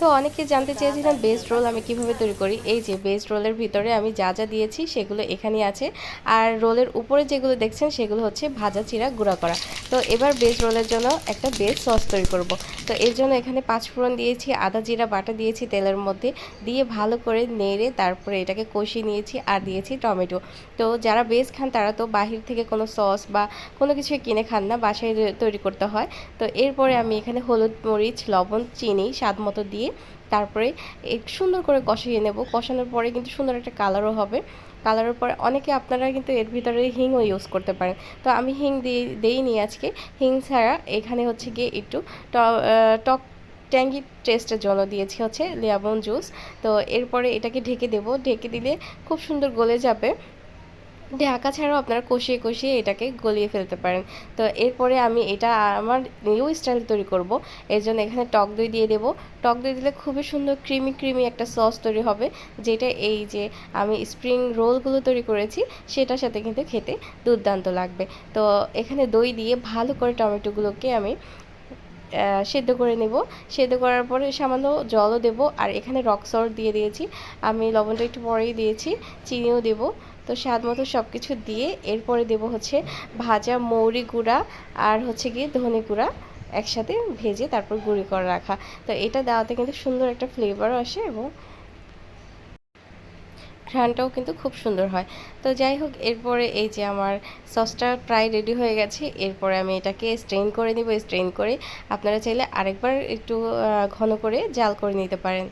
তো অনেকে জানতে চেয়েছিলাম বেস্ট রোল আমি কীভাবে তৈরি করি। এই যে বেস্ট রোলের ভিতরে আমি যা যা দিয়েছি সেগুলো এখানে আছে। আর রোলের উপরে যেগুলো দেখছেন সেগুলো হচ্ছে ভাজা চিরা গুঁড়া করা। তো এবার বেস্ট রোলের জন্য একটা বেস্ট সস তৈরি করব। তো এর জন্য এখানে পাঁচ ফোড়ন দিয়েছি, আদা জিরা বাটা দিয়েছি তেলের মধ্যে, দিয়ে ভালো করে নেড়ে তারপরে এটাকে কষিয়ে নিয়েছি আর দিয়েছি টমেটো। তো যারা বেস খান তারা তো বাহির থেকে কোনো সস বা কোনো কিছু কিনে খান না, বাসায় তৈরি করতে হয়। তো এরপরে আমি এখানে হলুদ মরিচ, লবণ, চিনি স্বাদ মতো দিয়ে তারপরে সুন্দর করে কষিয়ে নেব। কষানোর পরে কিন্তু সুন্দর একটা কালারও হবে। কালারের পরে অনেকে আপনারা কিন্তু এর ভিতরে হিংও ইউজ করতে পারেন। তো আমি হিং দিয়ে, দিইনি আজকে। হিং ছাড়া এখানে হচ্ছে গিয়ে একটু টক ট্যাঙ্গি টেস্টের জন্য দিয়েছি হচ্ছে লেবন জুস তো এরপরে এটাকে ঢেকে দেব। ঢেকে দিলে খুব সুন্দর গলে যাবে। ঢাকা ছাড়াও আপনারা কষিয়ে কষিয়ে এটাকে গলিয়ে ফেলতে পারেন। তো এরপরে আমি এটা আমার নিউ স্টাইল তৈরি করব। এর জন্য এখানে টক দই দিয়ে দেব। টক দই দিলে খুবই সুন্দর ক্রিমি ক্রিমি একটা সস তৈরি হবে, যেটা এই যে আমি স্প্রিং রোলগুলো তৈরি করেছি, সেটার সাথে কিন্তু খেতে দুর্দান্ত লাগবে। তো এখানে দই দিয়ে ভালো করে টমেটোগুলোকে আমি সেদ্ধ করে নেব। সেদ্ধ করার পরে সামান্য জলও দেব। আর এখানে রক সল্ট দিয়ে দিয়েছি। আমি লবণটা একটু পরেই দিয়েছি। চিনিও দেব। তো স্বাদ মতো সব কিছু দিয়ে এরপরে দেব হচ্ছে ভাজা মৌরি গুঁড়া আর হচ্ছে গিয়ে ধনে গুঁড়া একসাথে ভেজে তারপর গুঁড়ি করে রাখা। তো এটা দেওয়াতে কিন্তু সুন্দর একটা ফ্লেভারও আসে এবং ঘ্রাণটাও কিন্তু খুব সুন্দর হয়। তো যাই হোক, এরপরে এই যে আমার সসটা প্রায় রেডি হয়ে গেছে, এরপরে আমি এটাকে স্ট্রেন করে নিব। স্ট্রেন করে আপনারা চাইলে আরেকবার একটু ঘন করে জাল করে নিতে পারেন।